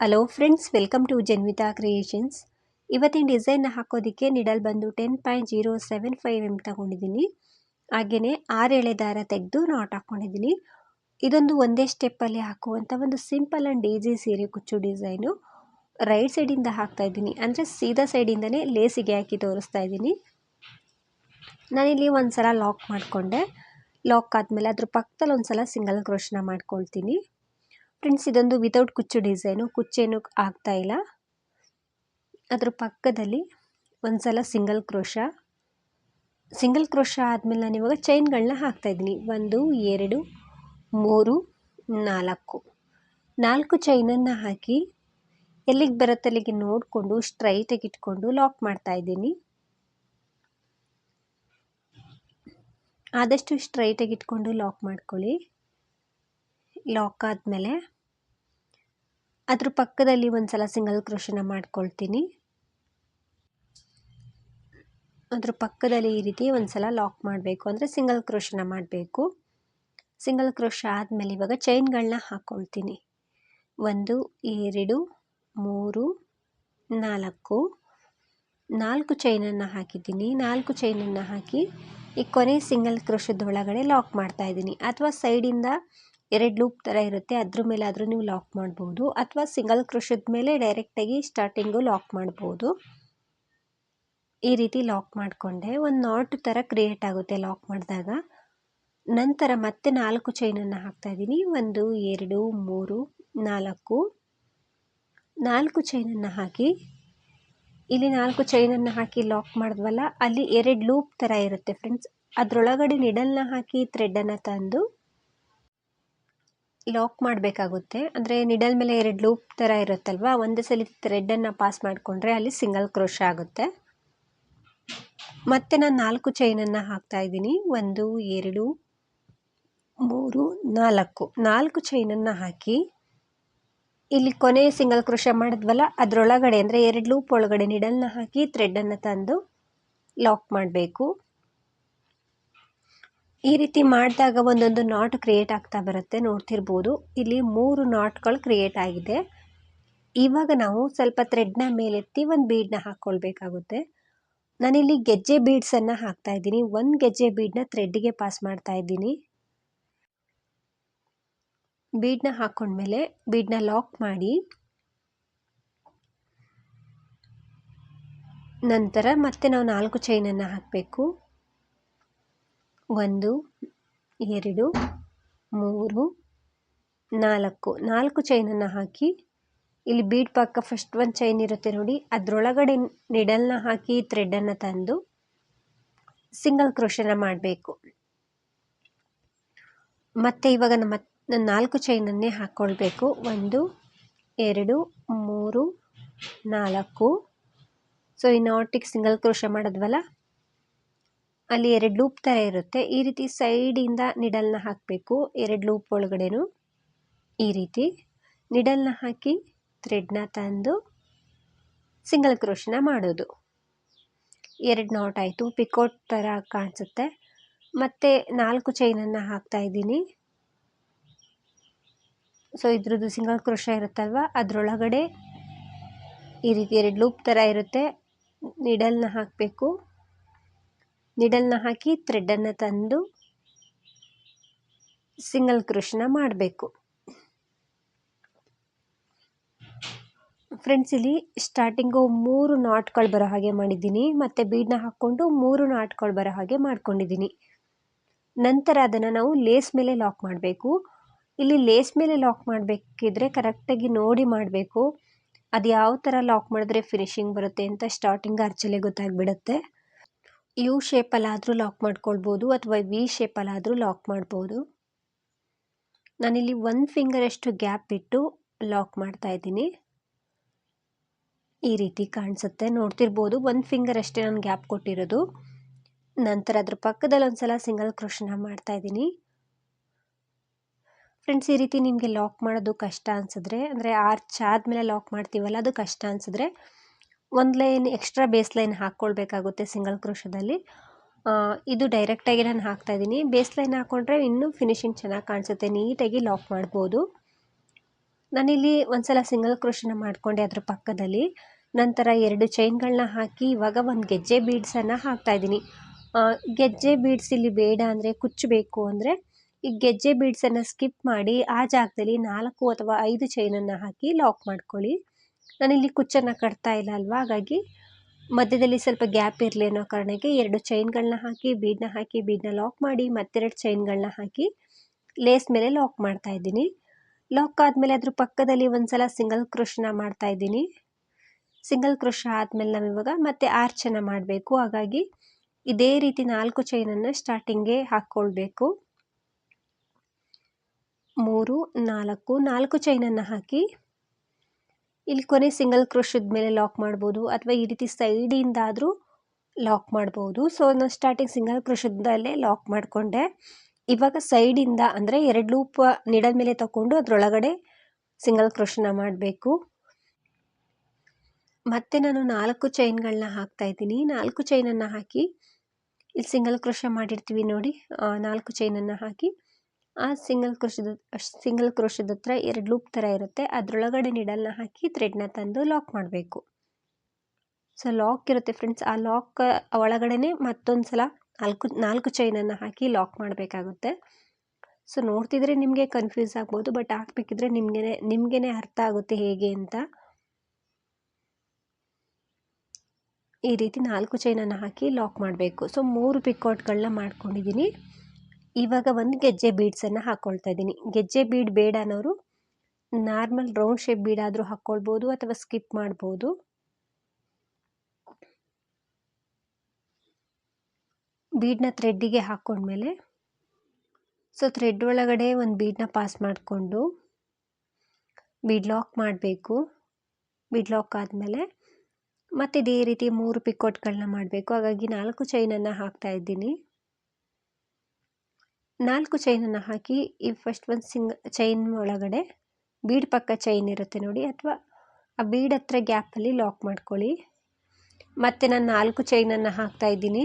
Hello friends welcome to Janvitha creations ಇವತ್ತಿನ ಡಿಸೈನ್ನ ಹಾಕೋದಕ್ಕೆ ನಿಡಲ್ ಬಂದು ten point zero seven five M ತಗೊಂಡಿದ್ದೀನಿ. ಹಾಗೆಯೇ ಆರು ಎಳೆ ದಾರ ತೆಗೆದು ನಾಟ್ ಹಾಕ್ಕೊಂಡಿದ್ದೀನಿ ಇದೊಂದು ಒಂದೇ ಸ್ಟೆಪ್ಪಲ್ಲಿ ಹಾಕುವಂಥ ಒಂದು ಸಿಂಪಲ್ ಆ್ಯಂಡ್ ಈಸಿ ಸೀರೆ ಕುಚ್ಚು ಡಿಸೈನು ರೈಟ್ ಸೈಡಿಂದ ಹಾಕ್ತಾ ಇದ್ದೀನಿ. ಅಂದರೆ ಸೀದಾ ಸೈಡಿಂದನೇ ಲೇಸಿಗೆ ಹಾಕಿ ತೋರಿಸ್ತಾ ಇದ್ದೀನಿ. ನಾನಿಲ್ಲಿ ಒಂದು ಸಲ ಲಾಕ್ ಮಾಡಿಕೊಂಡೆ. ಲಾಕ್ ಆದಮೇಲೆ ಅದ್ರ ಪಕ್ಕದಲ್ಲಿ ಒಂದು ಸಲ ಸಿಂಗಲ್ ಕ್ರೋಶನ ಮಾಡ್ಕೊಳ್ತೀನಿ. ಫ್ರೆಂಡ್ಸ್ ಇದೊಂದು ವಿತೌಟ್ ಕುಚ್ಚು ಡಿಸೈನು ಕುಚ್ಚೇನು ಆಗ್ತಾ ಇಲ್ಲ. ಅದ್ರ ಪಕ್ಕದಲ್ಲಿ ಒಂದು ಸಲ ಸಿಂಗಲ್ ಕ್ರೋಶ ಸಿಂಗಲ್ ಕ್ರೋಶ ಆದಮೇಲೆ ನಾನು ಇವಾಗ ಚೈನ್ಗಳನ್ನ ಹಾಕ್ತಾಯಿದ್ದೀನಿ ಒಂದು, ಎರಡು, ಮೂರು, ನಾಲ್ಕು. ನಾಲ್ಕು ಚೈನನ್ನು ಹಾಕಿ ಎಲ್ಲಿಗೆ ಬರುತ್ತೆ ಅಲ್ಲಿಗೆ ನೋಡಿಕೊಂಡು ಸ್ಟ್ರೈಟಾಗಿ ಇಟ್ಕೊಂಡು ಲಾಕ್ ಮಾಡ್ತಾಯಿದ್ದೀನಿ ಆದಷ್ಟು ಸ್ಟ್ರೈಟಾಗಿ ಇಟ್ಕೊಂಡು ಲಾಕ್ ಮಾಡ್ಕೊಳ್ಳಿ. ಲಾಕ್ ಆದಮೇಲೆ ಅದ್ರ ಪಕ್ಕದಲ್ಲಿ ಒಂದು ಸಲ ಸಿಂಗಲ್ ಕ್ರೋಶನ ಮಾಡ್ಕೊಳ್ತೀನಿ. ಅದ್ರ ಪಕ್ಕದಲ್ಲಿ ಈ ರೀತಿ ಒಂದು ಸಲ ಲಾಕ್ ಮಾಡಬೇಕು ಅಂದರೆ ಸಿಂಗಲ್ ಕ್ರೋಶನ ಮಾಡಬೇಕು. ಸಿಂಗಲ್ ಕ್ರೋಶ ಆದಮೇಲೆ ಇವಾಗ ಚೈನ್ಗಳನ್ನ ಹಾಕ್ಕೊಳ್ತೀನಿ ಒಂದು, ಎರಡು, ಮೂರು, ನಾಲ್ಕು. ನಾಲ್ಕು ಚೈನನ್ನು ಹಾಕಿದ್ದೀನಿ. ನಾಲ್ಕು ಚೈನನ್ನು ಹಾಕಿ ಈ ಕೊನೆ ಸಿಂಗಲ್ ಕ್ರೋಶದೊಳಗಡೆ ಲಾಕ್ ಮಾಡ್ತಾಯಿದ್ದೀನಿ ಅಥವಾ ಸೈಡಿಂದ ಎರಡು ಲೂಪ್ ಥರ ಇರುತ್ತೆ. ಅದ್ರ ಮೇಲೆ ಆದರೂ ನೀವು ಲಾಕ್ ಮಾಡ್ಬೋದು. ಅಥವಾ ಸಿಂಗಲ್ ಕ್ರೋಶದ ಮೇಲೆ ಡೈರೆಕ್ಟಾಗಿ ಸ್ಟಾರ್ಟಿಂಗು ಲಾಕ್ ಮಾಡ್ಬೋದು. ಈ ರೀತಿ ಲಾಕ್ ಮಾಡಿಕೊಂಡೆ. ಒಂದು ನಾಟ್ ಥರ ಕ್ರಿಯೇಟ್ ಆಗುತ್ತೆ ಲಾಕ್ ಮಾಡಿದಾಗ. ನಂತರ ಮತ್ತೆ ನಾಲ್ಕು ಚೈನನ್ನು ಹಾಕ್ತಾಯಿದ್ದೀನಿ ಒಂದು, ಎರಡು, ಮೂರು, ನಾಲ್ಕು. ನಾಲ್ಕು ಚೈನನ್ನು ಹಾಕಿ. ಇಲ್ಲಿ ನಾಲ್ಕು ಚೈನನ್ನು ಹಾಕಿ ಲಾಕ್ ಮಾಡಿದ್ವಲ್ಲ, ಅಲ್ಲಿ ಎರಡು ಲೂಪ್ ಥರ ಇರುತ್ತೆ ಫ್ರೆಂಡ್ಸ್ ಅದರೊಳಗಡೆ ನಿಡಲ್ನ ಹಾಕಿ ಥ್ರೆಡ್ಡನ್ನು ತಂದು ಲಾಕ್ ಮಾಡಬೇಕಾಗುತ್ತೆ. ಅಂದರೆ ನಿಡಲ್ ಮೇಲೆ ಎರಡು ಲೂಪ್ ಥರ ಇರುತ್ತಲ್ವ? ಒಂದೇ ಸಲ ಥ್ರೆಡ್ಡನ್ನು ಪಾಸ್ ಮಾಡಿಕೊಂಡ್ರೆ ಅಲ್ಲಿ ಸಿಂಗಲ್ ಕ್ರೋಶ ಆಗುತ್ತೆ. ಮತ್ತೆ ನಾನು ನಾಲ್ಕು ಚೈನನ್ನು ಹಾಕ್ತಾ ಇದ್ದೀನಿ. ಒಂದು, ಎರಡು, ಮೂರು, ನಾಲ್ಕು. ನಾಲ್ಕು ಚೈನನ್ನು ಹಾಕಿ ಇಲ್ಲಿ ಕೊನೆ ಸಿಂಗಲ್ ಕ್ರೋಶ ಮಾಡಿದ್ವಲ್ಲ, ಅದರೊಳಗಡೆ ಅಂದರೆ ಎರಡು ಲೂಪ್ ಒಳಗಡೆ ನಿಡಲ್ನ ಹಾಕಿ ಥ್ರೆಡ್ಡನ್ನು ತಂದು ಲಾಕ್ ಮಾಡಬೇಕು. ಈ ರೀತಿ ಮಾಡಿದಾಗ ಒಂದೊಂದು ನಾಟ್ ಕ್ರಿಯೇಟ್ ಆಗ್ತಾ ಬರುತ್ತೆ. ನೋಡ್ತಿರ್ಬೋದು. ಇಲ್ಲಿ ಮೂರು ನಾಟ್ಗಳು ಕ್ರಿಯೇಟ್ ಆಗಿದೆ. ಇವಾಗ ನಾವು ಸ್ವಲ್ಪ ಥ್ರೆಡ್ನ ಮೇಲೆತ್ತಿ ಒಂದು ಬೀಡನ್ನ ಹಾಕ್ಕೊಳ್ಬೇಕಾಗುತ್ತೆ ನಾನಿಲ್ಲಿ ಗೆಜ್ಜೆ ಬೀಡ್ಸನ್ನು ಹಾಕ್ತಾ ಇದ್ದೀನಿ. ಒಂದು ಗೆಜ್ಜೆ ಬೀಡನ್ನ ಥ್ರೆಡ್ಗೆ ಪಾಸ್ ಮಾಡ್ತಾ ಇದ್ದೀನಿ. ಬೀಡನ್ನ ಹಾಕ್ಕೊಂಡ್ಮೇಲೆ ಬೀಡನ್ನ ಲಾಕ್ ಮಾಡಿ, ನಂತರ ಮತ್ತೆ ನಾವು ನಾಲ್ಕು ಚೈನನ್ನು ಹಾಕಬೇಕು. ಒಂದು, ಎರಡು, ಮೂರು, ನಾಲ್ಕು. ನಾಲ್ಕು ಚೈನನ್ನು ಹಾಕಿ, ಇಲ್ಲಿ ಬೀಡ್ ಪಕ್ಕ ಫಸ್ಟ್ ಒಂದು ಚೈನ್ ಇರುತ್ತೆ ನೋಡಿ. ಅದರೊಳಗಡೆ ನಿಡಲ್ನ ಹಾಕಿ ಥ್ರೆಡನ್ನು ತಂದು ಸಿಂಗಲ್ ಕ್ರೋಶನ ಮಾಡಬೇಕು. ಮತ್ತು ಇವಾಗ ನಮ್ಮ ನಾಲ್ಕು ಚೈನನ್ನೇ ಹಾಕ್ಕೊಳ್ಬೇಕು ಒಂದು, ಎರಡು, ಮೂರು, ನಾಲ್ಕು. ಸೊ ಈ ನಾಟಿಗೆ ಸಿಂಗಲ್ ಕ್ರೋಷ ಮಾಡಿದ್ವಲ್ಲ ಅಲ್ಲಿ ಎರಡು ಲೂಪ್ ಥರ ಇರುತ್ತೆ. ಈ ರೀತಿ ಸೈಡಿಂದ ನಿಡಲ್ನ ಹಾಕಬೇಕು. ಎರಡು ಲೂಪ್ ಒಳಗಡೆನು ಈ ರೀತಿ ನಿಡಲ್ನ ಹಾಕಿ ಥ್ರೆಡ್ನ ತಂದು ಸಿಂಗಲ್ ಕ್ರೋಶನ ಮಾಡೋದು. ಎರಡು ನಾಟ್ ಆಯಿತು. ಪಿಕೋಟ್ ಥರ ಕಾಣಿಸುತ್ತೆ. ಮತ್ತು ನಾಲ್ಕು ಚೈನನ್ನು ಹಾಕ್ತಾ ಇದ್ದೀನಿ. ಸೊ ಇದ್ರದ್ದು ಸಿಂಗಲ್ ಕ್ರೋಶ ಇರುತ್ತಲ್ವ? ಅದರೊಳಗಡೆ ಈ ರೀತಿ ಎರಡು ಲೂಪ್ ಥರ ಇರುತ್ತೆ. ನಿಡಲ್ನ ಹಾಕಬೇಕು. ನಿಡಲ್ನ ಹಾಕಿ ಥ್ರೆಡ್ಡನ್ನು ತಂದು ಸಿಂಗಲ್ ಕ್ರೋಶನ ಮಾಡಬೇಕು. ಫ್ರೆಂಡ್ಸ್ ಇಲ್ಲಿ ಸ್ಟಾರ್ಟಿಂಗು ಮೂರು ನಾಟ್ಗಳು ಬರೋ ಹಾಗೆ ಮಾಡಿದ್ದೀನಿ. ಮತ್ತು ಬೀಡನ್ನ ಹಾಕ್ಕೊಂಡು ಮೂರು ನಾಟ್ಗಳು ಬರೋ ಹಾಗೆ ಮಾಡ್ಕೊಂಡಿದ್ದೀನಿ. ನಂತರ ಅದನ್ನು ನಾವು ಲೇಸ್ ಮೇಲೆ ಲಾಕ್ ಮಾಡಬೇಕು. ಇಲ್ಲಿ ಲೇಸ್ ಮೇಲೆ ಲಾಕ್ ಮಾಡಬೇಕಿದ್ರೆ ಕರೆಕ್ಟಾಗಿ ನೋಡಿ ಮಾಡಬೇಕು. ಅದು ಯಾವ ಥರ ಲಾಕ್ ಮಾಡಿದ್ರೆ ಫಿನಿಶಿಂಗ್ ಬರುತ್ತೆ ಅಂತ ಸ್ಟಾರ್ಟಿಂಗ್ ಅರ್ಚಲೆ ಗೊತ್ತಾಗ್ಬಿಡುತ್ತೆ. ಯು ಶೇಪಲ್ಲಾದರೂ ಲಾಕ್ ಮಾಡ್ಕೊಳ್ಬೋದು ಅಥವಾ ವಿ ಶೇಪಲ್ಲಾದರೂ ಲಾಕ್ ಮಾಡ್ಬೋದು. ನಾನಿಲ್ಲಿ ಒಂದು ಫಿಂಗರಷ್ಟು ಗ್ಯಾಪ್ ಇಟ್ಟು ಲಾಕ್ ಮಾಡ್ತಾ ಇದ್ದೀನಿ. ಈ ರೀತಿ ಕಾಣಿಸುತ್ತೆ. ನೋಡ್ತಿರ್ಬೋದು ಒಂದು ಫಿಂಗರ್ ಅಷ್ಟೇ ನಾನು ಗ್ಯಾಪ್ ಕೊಟ್ಟಿರೋದು. ನಂತರ ಅದ್ರ ಪಕ್ಕದಲ್ಲಿ ಒಂದು ಸಲ ಸಿಂಗಲ್ ಕ್ರೋಶನ ಮಾಡ್ತಾ ಇದ್ದೀನಿ. ಫ್ರೆಂಡ್ಸ್, ಈ ರೀತಿ ನಿಮಗೆ ಲಾಕ್ ಮಾಡೋದು ಕಷ್ಟ ಅನಿಸಿದ್ರೆ, ಅಂದರೆ ಆರ್ಚ್ ಆದಮೇಲೆ ಲಾಕ್ ಮಾಡ್ತೀವಲ್ಲ, ಅದು ಕಷ್ಟ ಅನಿಸಿದ್ರೆ ಒಂದು ಲೈನ್ ಎಕ್ಸ್ಟ್ರಾ ಬೇಸ್ ಲೈನ್ ಹಾಕ್ಕೊಳ್ಬೇಕಾಗುತ್ತೆ ಸಿಂಗಲ್ ಕ್ರೋಶದಲ್ಲಿ ಇದು ಡೈರೆಕ್ಟಾಗಿ ನಾನು ಹಾಕ್ತಾಯಿದ್ದೀನಿ ಬೇಸ್ ಲೈನ್ ಹಾಕ್ಕೊಂಡ್ರೆ ಇನ್ನೂ ಫಿನಿಶಿಂಗ್ ಚೆನ್ನಾಗಿ ಕಾಣಿಸುತ್ತೆ. ನೀಟಾಗಿ ಲಾಕ್ ಮಾಡ್ಬೋದು. ನಾನಿಲ್ಲಿ ಒಂದು ಸಲ ಸಿಂಗಲ್ ಕ್ರೋಶನ ಮಾಡಿಕೊಂಡೆ ಅದ್ರ ಪಕ್ಕದಲ್ಲಿ. ನಂತರ ಎರಡು ಚೈನ್ಗಳನ್ನ ಹಾಕಿ ಇವಾಗ ಒಂದು ಗೆಜ್ಜೆ ಬೀಡ್ಸನ್ನು ಹಾಕ್ತಾಯಿದ್ದೀನಿ ಗೆಜ್ಜೆ ಬೀಡ್ಸ್ ಇಲ್ಲಿ ಬೇಡ ಅಂದರೆ ಕುಚ್ಚಬೇಕು ಅಂದರೆ ಈ ಗೆಜ್ಜೆ ಬೀಡ್ಸನ್ನು ಸ್ಕಿಪ್ ಮಾಡಿ ಆ ಜಾಗದಲ್ಲಿ ನಾಲ್ಕು ಅಥವಾ ಐದು ಚೈನನ್ನು ಹಾಕಿ ಲಾಕ್ ಮಾಡ್ಕೊಳ್ಳಿ. ನಾನಿಲ್ಲಿ ಕುಚ್ಚನ್ನು ಕಟ್ತಾ ಇಲ್ಲ ಅಲ್ವಾ? ಹಾಗಾಗಿ ಮಧ್ಯದಲ್ಲಿ ಸ್ವಲ್ಪ ಗ್ಯಾಪ್ ಇರಲಿ ಅನ್ನೋ ಕಾರಣಕ್ಕೆ ಎರಡು ಚೈನ್ಗಳನ್ನ ಹಾಕಿ ಬೀಡನ್ನ ಹಾಕಿ ಬೀಡನ್ನ ಲಾಕ್ ಮಾಡಿ ಮತ್ತೆರಡು ಚೈನ್ಗಳನ್ನ ಹಾಕಿ ಲೇಸ್ ಮೇಲೆ ಲಾಕ್ ಮಾಡ್ತಾ ಇದ್ದೀನಿ. ಲಾಕ್ ಆದಮೇಲೆ ಅದ್ರ ಪಕ್ಕದಲ್ಲಿ ಒಂದು ಸಲ ಸಿಂಗಲ್ ಕ್ರೋಶನ ಮಾಡ್ತಾ ಇದ್ದೀನಿ. ಸಿಂಗಲ್ ಕ್ರೋಶ ಆದಮೇಲೆ ನಾವು ಇವಾಗ ಮತ್ತೆ ಆರ್ಚನ್ನು ಮಾಡಬೇಕು. ಹಾಗಾಗಿ ಇದೇ ರೀತಿ ನಾಲ್ಕು ಚೈನನ್ನು ಸ್ಟಾರ್ಟಿಂಗ್ಗೆ ಹಾಕ್ಕೊಳ್ಬೇಕು ಮೂರು, ನಾಲ್ಕು ನಾಲ್ಕು ಚೈನನ್ನು ಹಾಕಿ ಇಲ್ಲಿ ಕೊನೆ ಸಿಂಗಲ್ ಕ್ರೋಶದ ಮೇಲೆ ಲಾಕ್ ಮಾಡ್ಬೋದು ಅಥವಾ ಈ ರೀತಿ ಸೈಡಿಂದಾದರೂ ಲಾಕ್ ಮಾಡ್ಬೋದು. ಸೊ ನಾನು ಸ್ಟಾರ್ಟಿಂಗ್ ಸಿಂಗಲ್ ಕ್ರೋಶದಲ್ಲೇ ಲಾಕ್ ಮಾಡಿಕೊಂಡೆ. ಇವಾಗ ಸೈಡಿಂದ ಅಂದರೆ ಎರಡು ಲೂಪ್ ನಿಡಲ್ ಮೇಲೆ ತಗೊಂಡು ಅದರೊಳಗಡೆ ಸಿಂಗಲ್ ಕ್ರೋಶನ ಮಾಡಬೇಕು. ಮತ್ತೆ ನಾನು ನಾಲ್ಕು ಚೈನ್ಗಳನ್ನ ಹಾಕ್ತಾ ಇದ್ದೀನಿ. ನಾಲ್ಕು ಚೈನನ್ನು ಹಾಕಿ ಇಲ್ಲಿ ಸಿಂಗಲ್ ಕ್ರೋಶ ಮಾಡಿರ್ತೀವಿ ನೋಡಿ. ನಾಲ್ಕು ಚೈನನ್ನು ಹಾಕಿ ಆ ಸಿಂಗಲ್ ಕ್ರೋಶದ ಸಿಂಗಲ್ ಕ್ರೋಶದ ಹತ್ರ ಎರಡು ಲೂಪ್ ಥರ ಇರುತ್ತೆ. ಅದರೊಳಗಡೆ ನಿಡಲ್ನ ಹಾಕಿ ಥ್ರೆಡ್ನ ತಂದು ಲಾಕ್ ಮಾಡಬೇಕು. ಸೊ ಲಾಕ್ ಇರುತ್ತೆ ಫ್ರೆಂಡ್ಸ್ ಆ ಲಾಕ್ ಒಳಗಡೆ ಮತ್ತೊಂದು ಸಲ ನಾಲ್ಕು ನಾಲ್ಕು ಚೈನನ್ನು ಹಾಕಿ ಲಾಕ್ ಮಾಡಬೇಕಾಗುತ್ತೆ. ಸೊ ನೋಡ್ತಿದ್ರೆ ನಿಮಗೆ ಕನ್ಫ್ಯೂಸ್ ಆಗ್ಬೋದು ಬಟ್ ಹಾಕ್ಬೇಕಿದ್ರೆ ನಿಮಗೇನೆ ನಿಮಗೇ ಅರ್ಥ ಆಗುತ್ತೆ ಹೇಗೆ ಅಂತ. ಈ ರೀತಿ ನಾಲ್ಕು ಚೈನನ್ನು ಹಾಕಿ ಲಾಕ್ ಮಾಡಬೇಕು. ಸೊ ಮೂರು ಪಿಕೌಟ್ಗಳನ್ನ ಮಾಡ್ಕೊಂಡಿದ್ದೀನಿ ಇವಾಗ ಒಂದು ಗೆಜ್ಜೆ ಬೀಡ್ಸನ್ನು ಹಾಕ್ಕೊಳ್ತಾ ಇದ್ದೀನಿ. ಗೆಜ್ಜೆ ಬೀಡ್ ಬೇಡ ಅನ್ನೋರು ನಾರ್ಮಲ್ ರೌಂಡ್ ಶೇಪ್ ಬೀಡಾದರೂ ಹಾಕ್ಕೊಳ್ಬೋದು ಅಥವಾ ಸ್ಕಿಪ್ ಮಾಡ್ಬೋದು. ಬೀಡ್ನ ಥ್ರೆಡ್ಡಿಗೆ ಹಾಕ್ಕೊಂಡ್ಮೇಲೆ ಸೊ ಥ್ರೆಡ್ ಒಳಗಡೆ ಒಂದು ಬೀಡನ್ನ ಪಾಸ್ ಮಾಡಿಕೊಂಡು ಬೀಡ್ ಲಾಕ್ ಮಾಡಬೇಕು. ಬೀಡ್ ಲಾಕ್ ಆದಮೇಲೆ ಮತ್ತು ಇದೇ ರೀತಿ ಮೂರು ಪಿಕೋಟ್ಗಳನ್ನ ಮಾಡಬೇಕು. ಹಾಗಾಗಿ ನಾಲ್ಕು ಚೈನನ್ನು ಹಾಕ್ತಾ ಇದ್ದೀನಿ. ನಾಲ್ಕು ಚೈನನ್ನು ಹಾಕಿ, ಈ ಫಸ್ಟ್ ಒಂದು ಸಿಂಗ್ ಚೈನ್ ಒಳಗಡೆ ಬೀಡ್ ಪಕ್ಕ ಚೈನ್ ಇರುತ್ತೆ ನೋಡಿ, ಅಥವಾ ಆ ಬೀಡ್ ಹತ್ರ ಗ್ಯಾಪಲ್ಲಿ ಲಾಕ್ ಮಾಡ್ಕೊಳ್ಳಿ. ಮತ್ತು ನಾನು ನಾಲ್ಕು ಚೈನನ್ನು ಹಾಕ್ತಾ ಇದ್ದೀನಿ.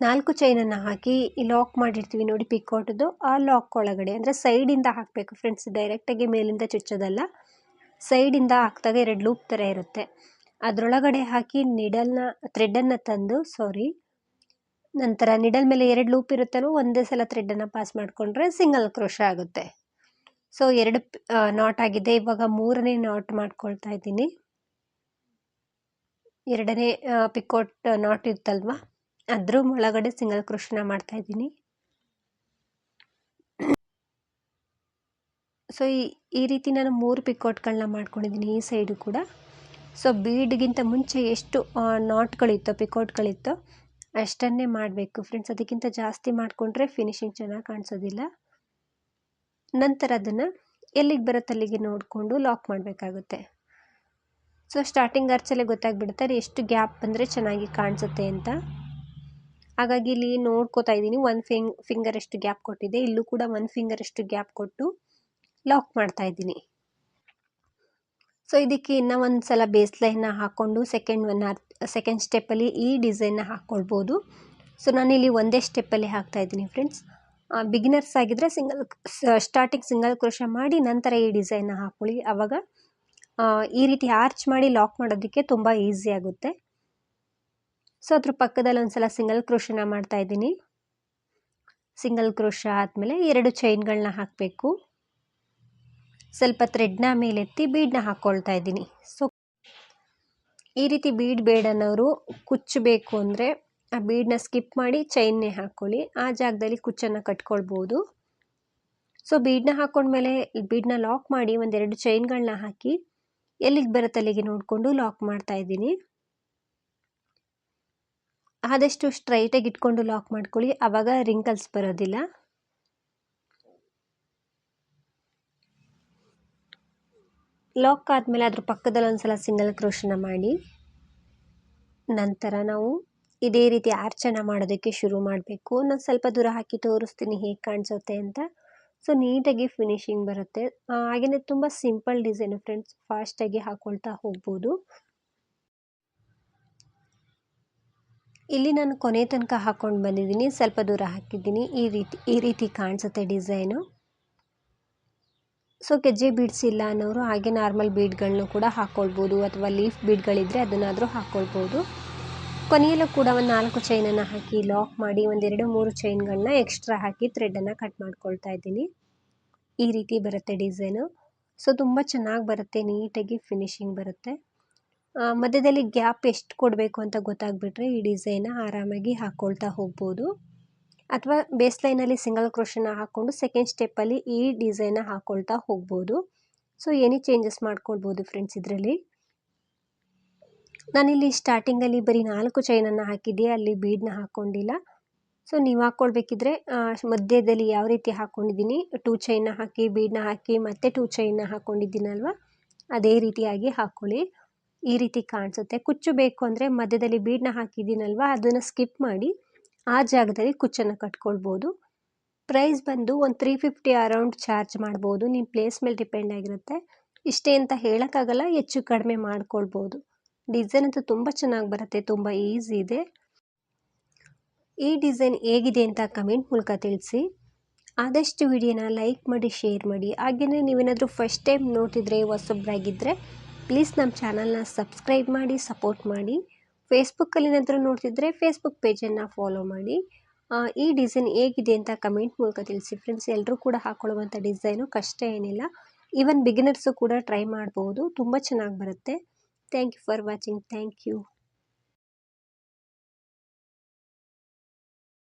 ನಾಲ್ಕು ಚೈನನ್ನು ಹಾಕಿ ಈ ಲಾಕ್ ಮಾಡಿರ್ತೀವಿ ನೋಡಿ ಪಿಕ್ಕೋಟದ್ದು, ಆ ಲಾಕ್ ಒಳಗಡೆ, ಅಂದರೆ ಸೈಡಿಂದ ಹಾಕಬೇಕು ಫ್ರೆಂಡ್ಸ್ ಡೈರೆಕ್ಟಾಗಿ ಮೇಲಿಂದ ಚುಚ್ಚೋದಲ್ಲ ಸೈಡಿಂದ ಹಾಕಿದಾಗ ಎರಡು ಲೂಪ್ ಥರ ಇರುತ್ತೆ. ಅದರೊಳಗಡೆ ಹಾಕಿ ನಿಡಲ್ನ ಥ್ರೆಡನ್ನು ತಂದು ಸಾರಿ ನಂತರ ನಿಡಲ್ ಮೇಲೆ ಎರಡು ಲೂಪ್ ಇರುತ್ತಲ್ಲೋ, ಒಂದೇ ಸಲ ಥ್ರೆಡ್ಡನ್ನು ಪಾಸ್ ಮಾಡಿಕೊಂಡ್ರೆ ಸಿಂಗಲ್ ಕ್ರೋಶ ಆಗುತ್ತೆ. ಸೊ ಎರಡು ನಾಟ್ ಆಗಿದೆ. ಇವಾಗ ಮೂರನೇ ನಾಟ್ ಮಾಡ್ಕೊಳ್ತಾ ಇದ್ದೀನಿ. ಎರಡನೇ ಪಿಕೋಟ್ ನಾಟ್ ಇತ್ತಲ್ವ ಅದ್ರ ಒಳಗಡೆ ಸಿಂಗಲ್ ಕ್ರೋಶನ ಮಾಡ್ತಾ ಇದ್ದೀನಿ. ಸೊ ಈ ಈ ರೀತಿ ನಾನು ಮೂರು ಪಿಕೋಟ್ಗಳನ್ನ ಮಾಡ್ಕೊಂಡಿದ್ದೀನಿ ಈ ಸೈಡು ಕೂಡ. ಸೊ ಬೀಡ್ಗಿಂತ ಮುಂಚೆ ಎಷ್ಟು ನಾಟ್ಗಳಿತ್ತೋ ಪಿಕೋಟ್ಗಳಿತ್ತೋ ಅಷ್ಟನ್ನೇ ಮಾಡಬೇಕು. ಫ್ರೆಂಡ್ಸ್ ಅದಕ್ಕಿಂತ ಜಾಸ್ತಿ ಮಾಡಿಕೊಂಡ್ರೆ ಫಿನಿಶಿಂಗ್ ಚೆನ್ನಾಗಿ ಕಾಣಿಸೋದಿಲ್ಲ. ನಂತರ ಅದನ್ನು ಎಲ್ಲಿಗೆ ಬರುತ್ತೆ ಅಲ್ಲಿಗೆ ನೋಡಿಕೊಂಡು ಲಾಕ್ ಮಾಡಬೇಕಾಗುತ್ತೆ. ಸೊ ಸ್ಟಾರ್ಟಿಂಗ್ ಅರ್ಚಲ್ಲೇ ಗೊತ್ತಾಗ್ಬಿಡುತ್ತೆ. ಅದು ಎಷ್ಟು ಗ್ಯಾಪ್ ಬಂದರೆ ಚೆನ್ನಾಗಿ ಕಾಣಿಸುತ್ತೆ ಅಂತ. ಹಾಗಾಗಿ ಇಲ್ಲಿ ನೋಡ್ಕೋತಾ ಇದ್ದೀನಿ. ಒನ್ ಫಿಂಗ್ ಫಿಂಗರ್ ಎಷ್ಟು ಗ್ಯಾಪ್ ಕೊಟ್ಟಿದೆ. ಇಲ್ಲೂ ಕೂಡ ಒನ್ ಫಿಂಗರ್ ಎಷ್ಟು ಗ್ಯಾಪ್ ಕೊಟ್ಟು ಲಾಕ್ ಮಾಡ್ತಾ ಇದ್ದೀನಿ. ಸೊ ಇದಕ್ಕೆ ಇನ್ನೂ ಒಂದು ಸಲ ಬೇಸ್ ಲೈನ್ನ ಹಾಕ್ಕೊಂಡು ಸೆಕೆಂಡ್ ಒನ್ ಸೆಕೆಂಡ್ ಸ್ಟೆಪ್ಪಲ್ಲಿ ಈ ಡಿಸೈನ್ನ ಹಾಕ್ಕೊಳ್ಬೋದು ಸೊ ನಾನಿಲ್ಲಿ ಒಂದೇ ಸ್ಟೆಪ್ಪಲ್ಲಿ ಹಾಕ್ತಾ ಇದ್ದೀನಿ ಫ್ರೆಂಡ್ಸ್ ಬಿಗಿನರ್ಸ್ ಆಗಿದ್ದರೆ ಸಿಂಗಲ್ ಸ್ಟಾರ್ಟಿಂಗ್ ಸಿಂಗಲ್ ಕ್ರೋಶ ಮಾಡಿ ನಂತರ ಈ ಡಿಸೈನ್ನ ಹಾಕ್ಕೊಳ್ಳಿ ಆವಾಗ ಈ ರೀತಿ ಆರ್ಚ್ ಮಾಡಿ ಲಾಕ್ ಮಾಡೋದಕ್ಕೆ ತುಂಬ ಈಸಿ ಆಗುತ್ತೆ. ಸೊ ಅದ್ರ ಪಕ್ಕದಲ್ಲಿ ಒಂದು ಸಲ ಸಿಂಗಲ್ ಕ್ರೋಶನ ಮಾಡ್ತಾಯಿದ್ದೀನಿ ಸಿಂಗಲ್ ಕ್ರೋಶ ಆದಮೇಲೆ ಎರಡು ಚೈನ್ಗಳನ್ನ ಹಾಕಬೇಕು. ಸ್ವಲ್ಪ ಥ್ರೆಡ್ನ ಮೇಲೆತ್ತಿ ಬೀಡನ್ನ ಹಾಕ್ಕೊಳ್ತಾ ಇದ್ದೀನಿ. ಸೊ, ಈ ರೀತಿ ಬೀಡ್ ಬೇಡ ಬೇಡನವರು ಕುಚ್ಚಬೇಕು ಅಂದರೆ ಆ ಬೀಡನ್ನ ಸ್ಕಿಪ್ ಮಾಡಿ ಚೈನ್ನೇ ಹಾಕ್ಕೊಳ್ಳಿ ಆ ಜಾಗದಲ್ಲಿ ಕುಚ್ಚನ್ನು ಕಟ್ಕೊಳ್ಬೋದು. ಸೊ, ಬೀಡನ್ನ ಹಾಕ್ಕೊಂಡ್ಮೇಲೆ ಬೀಡನ್ನ ಲಾಕ್ ಮಾಡಿ ಒಂದೆರಡು ಚೈನ್ಗಳನ್ನ ಹಾಕಿ ಎಲ್ಲಿಗೆ ಬರುತ್ತೆ ಅಲ್ಲಿಗೆ ನೋಡಿಕೊಂಡು ಲಾಕ್ ಮಾಡ್ತಾ ಇದ್ದೀನಿ. ಆದಷ್ಟು ಸ್ಟ್ರೈಟಾಗಿ ಇಟ್ಕೊಂಡು ಲಾಕ್ ಮಾಡ್ಕೊಳ್ಳಿ. ಆವಾಗ ರಿಂಕಲ್ಸ್ ಬರೋದಿಲ್ಲ. ಲಾಕ್ ಆದಮೇಲೆ ಅದ್ರ ಪಕ್ಕದಲ್ಲಿ ಒಂದು ಸಲ ಸಿಂಗಲ್ ಕ್ರೋಶನ ಮಾಡಿ, ನಂತರ ನಾವು ಇದೇ ರೀತಿ ಆರ್ಚನ್ನು ಮಾಡೋದಕ್ಕೆ ಶುರು ಮಾಡಬೇಕು. ನಾನು ಸ್ವಲ್ಪ ದೂರ ಹಾಕಿ ತೋರಿಸ್ತೀನಿ ಹೇಗೆ ಕಾಣಿಸುತ್ತೆ ಅಂತ. ಸೊ ನೀಟಾಗಿ ಫಿನಿಶಿಂಗ್ ಬರುತ್ತೆ. ಹಾಗೆಯೇ ತುಂಬ ಸಿಂಪಲ್ ಡಿಸೈನು ಫ್ರೆಂಡ್ಸ್ ಫಾಸ್ಟಾಗಿ ಹಾಕ್ಕೊಳ್ತಾ ಹೋಗ್ಬೋದು. ಇಲ್ಲಿ ನಾನು ಕೊನೆ ತನಕ ಹಾಕ್ಕೊಂಡು ಬಂದಿದ್ದೀನಿ. ಸ್ವಲ್ಪ ದೂರ ಹಾಕಿದ್ದೀನಿ. ಈ ರೀತಿ ಈ ರೀತಿ ಕಾಣಿಸುತ್ತೆ ಡಿಸೈನು ಸೊ ಗೆಜ್ಜೆ ಬೀಡ್ಸ್ ಇಲ್ಲ ಅನ್ನೋರು ಹಾಗೆ ನಾರ್ಮಲ್ ಬೀಡ್ಗಳನ್ನೂ ಕೂಡ ಹಾಕ್ಕೊಳ್ಬೋದು ಅಥವಾ ಲೀಫ್ ಬೀಡ್ಗಳಿದ್ದರೆ ಅದನ್ನಾದರೂ ಹಾಕ್ಕೊಳ್ಬೋದು ಕೊನೆಯಲ್ಲೂ ಕೂಡ ಒಂದು ನಾಲ್ಕು ಚೈನನ್ನು ಹಾಕಿ ಲಾಕ್ ಮಾಡಿ ಒಂದೆರಡು ಮೂರು ಚೈನ್ಗಳನ್ನ ಎಕ್ಸ್ಟ್ರಾ ಹಾಕಿ ಥ್ರೆಡನ್ನು ಕಟ್ ಮಾಡ್ಕೊಳ್ತಾ ಇದ್ದೀನಿ. ಈ ರೀತಿ ಬರುತ್ತೆ ಡಿಸೈನು ಸೊ ತುಂಬ ಚೆನ್ನಾಗಿ ಬರುತ್ತೆ, ನೀಟಾಗಿ ಫಿನಿಶಿಂಗ್ ಬರುತ್ತೆ. ಮಧ್ಯದಲ್ಲಿ ಗ್ಯಾಪ್ ಎಷ್ಟು ಕೊಡಬೇಕು ಅಂತ ಗೊತ್ತಾಗ್ಬಿಟ್ರೆ ಈ ಡಿಸೈನ ಆರಾಮಾಗಿ ಹಾಕ್ಕೊಳ್ತಾ ಹೋಗ್ಬೋದು. ಅಥವಾ ಬೇಸ್ ಲೈನಲ್ಲಿ ಸಿಂಗಲ್ ಕ್ರೋಷನ ಹಾಕ್ಕೊಂಡು ಸೆಕೆಂಡ್ ಸ್ಟೆಪ್ಪಲ್ಲಿ ಈ ಡಿಸೈನ ಹಾಕ್ಕೊಳ್ತಾ ಹೋಗ್ಬೋದು. ಸೊ ಏನೇ ಚೇಂಜಸ್ ಮಾಡ್ಕೊಳ್ಬೋದು ಫ್ರೆಂಡ್ಸ್ ಇದರಲ್ಲಿ? ನಾನಿಲ್ಲಿ ಸ್ಟಾರ್ಟಿಂಗಲ್ಲಿ ಬರೀ ನಾಲ್ಕು ಚೈನನ್ನು ಹಾಕಿದ್ದೆ, ಅಲ್ಲಿ ಬೀಡ್ನ ಹಾಕ್ಕೊಂಡಿಲ್ಲ. ಸೊ ನೀವು ಹಾಕ್ಕೊಳ್ಬೇಕಿದ್ರೆ ಮಧ್ಯದಲ್ಲಿ ಯಾವ ರೀತಿ ಹಾಕ್ಕೊಂಡಿದ್ದೀನಿ ಟೂ ಚೈನ ಹಾಕಿ ಬೀಡನ್ನ ಹಾಕಿ, ಮತ್ತೆ ಟೂ ಚೈನ್ನ ಹಾಕ್ಕೊಂಡಿದ್ದೀನಲ್ವ? ಅದೇ ರೀತಿಯಾಗಿ ಹಾಕ್ಕೊಳ್ಳಿ ಈ ರೀತಿ ಕಾಣಿಸುತ್ತೆ. ಕುಚ್ಚು ಬೇಕು ಅಂದರೆ ಮಧ್ಯದಲ್ಲಿ ಬೀಡನ್ನ ಹಾಕಿದ್ದೀನಲ್ವ? ಅದನ್ನು ಸ್ಕಿಪ್ ಮಾಡಿ. ಆ ಜಾಗದಲ್ಲಿ ಕುಚ್ಚನ್ನು ಕಟ್ಕೊಳ್ಬೋದು. ಪ್ರೈಸ್ ಬಂದು ಒಂದು ತ್ರೀ ಫಿಫ್ಟಿ ಅರೌಂಡ್ ಚಾರ್ಜ್ ಮಾಡ್ಬೋದು. ನಿಮ್ಮ ಪ್ಲೇಸ್ ಮೇಲೆ ಡಿಪೆಂಡ್ ಆಗಿರುತ್ತೆ. ಇಷ್ಟೇ ಅಂತ ಹೇಳೋಕ್ಕಾಗಲ್ಲ, ಹೆಚ್ಚು ಕಡಿಮೆ ಮಾಡ್ಕೊಳ್ಬೋದು. ಡಿಸೈನ್ ಅಂತೂ ತುಂಬ ಚೆನ್ನಾಗಿ ಬರುತ್ತೆ, ತುಂಬ ಈಸಿ ಇದೆ. ಈ ಡಿಸೈನ್ ಹೇಗಿದೆ ಅಂತ ಕಮೆಂಟ್ ಮೂಲಕ ತಿಳಿಸಿ. ಆದಷ್ಟು ವಿಡಿಯೋನ ಲೈಕ್ ಮಾಡಿ ಶೇರ್ ಮಾಡಿ. ಹಾಗೆಯೇ ನೀವೇನಾದರೂ ಫಸ್ಟ್ ಟೈಮ್ ನೋಡ್ತಿದ್ರೆ ಹೊಸೊಬ್ಬರಾಗಿದ್ದರೆ ಪ್ಲೀಸ್ ನಮ್ಮ ಚಾನಲ್ನ ಸಬ್ಸ್ಕ್ರೈಬ್ ಮಾಡಿ ಸಪೋರ್ಟ್ ಮಾಡಿ. ಫೇಸ್ಬುಕ್ಕಲ್ಲಿ ಏನಾದರೂ ನೋಡ್ತಿದ್ರೆ ಫೇಸ್ಬುಕ್ ಪೇಜನ್ನು ಫಾಲೋ ಮಾಡಿ. ಈ ಡಿಸೈನ್ ಹೇಗಿದೆ ಅಂತ ಕಮೆಂಟ್ ಮೂಲಕ ತಿಳಿಸಿ ಫ್ರೆಂಡ್ಸ್ ಎಲ್ಲರೂ ಕೂಡ ಹಾಕ್ಕೊಳ್ಳುವಂಥ ಡಿಸೈನು ಕಷ್ಟ ಏನಿಲ್ಲ. ಈವನ್ ಬಿಗಿನರ್ಸು ಕೂಡ ಟ್ರೈ ಮಾಡ್ಬೋದು. ತುಂಬ ಚೆನ್ನಾಗಿ ಬರುತ್ತೆ. Thank you for watching thank you